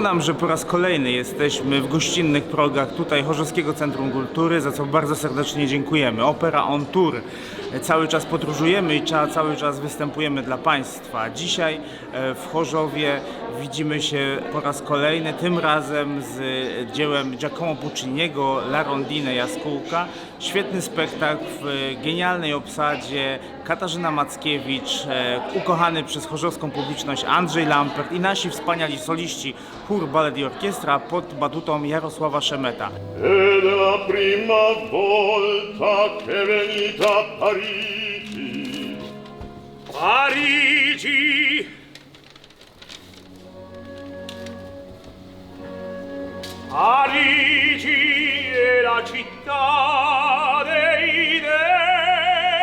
nam, że po raz kolejny jesteśmy w gościnnych progach tutaj Chorzowskiego Centrum Kultury, za co bardzo serdecznie dziękujemy. Opera on Tour. Cały czas podróżujemy i cały czas występujemy dla Państwa. Dzisiaj e, w Chorzowie widzimy się po raz kolejny, tym razem z dziełem Giacomo Pucciniego La Rondine Jaskółka. Świetny spektakl w genialnej obsadzie. Katarzyna Mackiewicz, e, ukochany przez chorzowską publiczność Andrzej Lampert i nasi wspaniali soliści chór, balet i orkiestra pod batutą Jarosława Szemeta. È la prima volta che. Parigi! Parigi è la città dei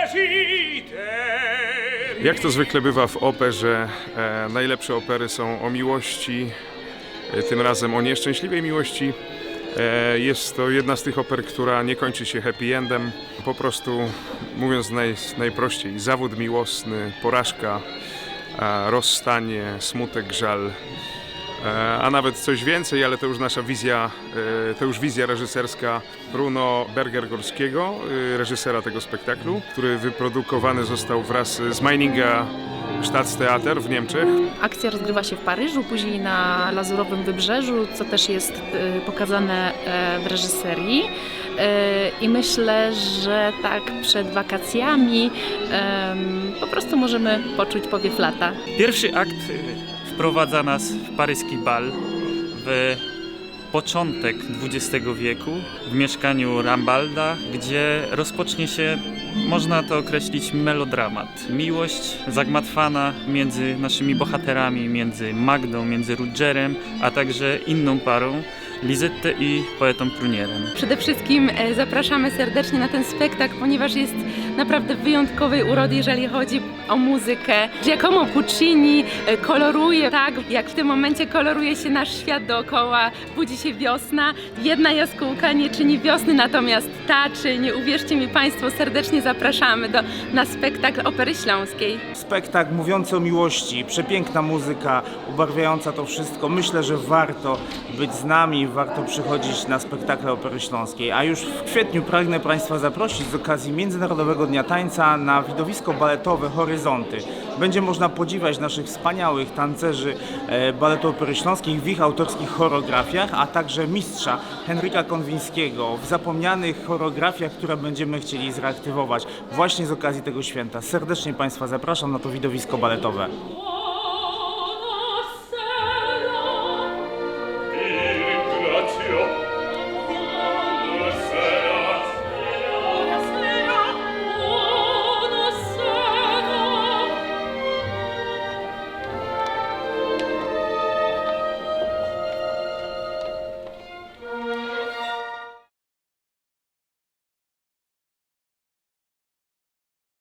desideri. Jak to zwykle bywa w operze, e, najlepsze opery są o miłości, e, tym razem o nieszczęśliwej miłości. E, jest to jedna z tych oper, która nie kończy się happy endem. Po prostu, mówiąc naj, najprościej, zawód miłosny, porażka, rozstanie, smutek, żal. E, A nawet coś więcej, ale to już nasza wizja, e, to już wizja reżyserska Bruno Berger-Gorskiego, reżysera tego spektaklu, który wyprodukowany został wraz z Meininger Staatstheater w Niemczech. Akcja rozgrywa się w Paryżu, później na Lazurowym Wybrzeżu, co też jest e, pokazane e, w reżyserii. E, I myślę, że tak przed wakacjami po prostu możemy poczuć powiew lata. Pierwszy akt y, wprowadza nas w paryski bal w początek XX wieku w mieszkaniu Rambalda, gdzie rozpocznie się, można to określić, melodramat. Miłość zagmatwana między naszymi bohaterami, między Magdą, między Rudgerem, a także inną parą, Lisette i poetą Prunierem. Przede wszystkim e, zapraszamy serdecznie na ten spektakl, ponieważ jest naprawdę wyjątkowej urody, jeżeli chodzi o muzykę. Giacomo Puccini e, koloruje tak, jak w tym momencie koloruje się nasz świat dookoła, budzi się wiosna. Jedna jaskółka nie czyni wiosny, natomiast ta czyni. Uwierzcie mi Państwo, serdecznie zapraszamy do, na spektakl Opery Śląskiej. Spektakl mówiący o miłości, przepiękna muzyka, ubarwiająca to wszystko. Myślę, że warto być z nami, warto przychodzić na spektakle Opery Śląskiej. A już w kwietniu pragnę Państwa zaprosić z okazji Międzynarodowego Dnia Tańca na widowisko baletowe Horyzonty. Będzie można podziwiać naszych wspaniałych tancerzy e, baletu Opery Śląskiej w ich autorskich choreografiach, a także mistrza Henryka Konwińskiego w zapomnianych choreografiach, które będziemy chcieli zreaktywować właśnie z okazji tego święta. Serdecznie Państwa zapraszam na to widowisko baletowe.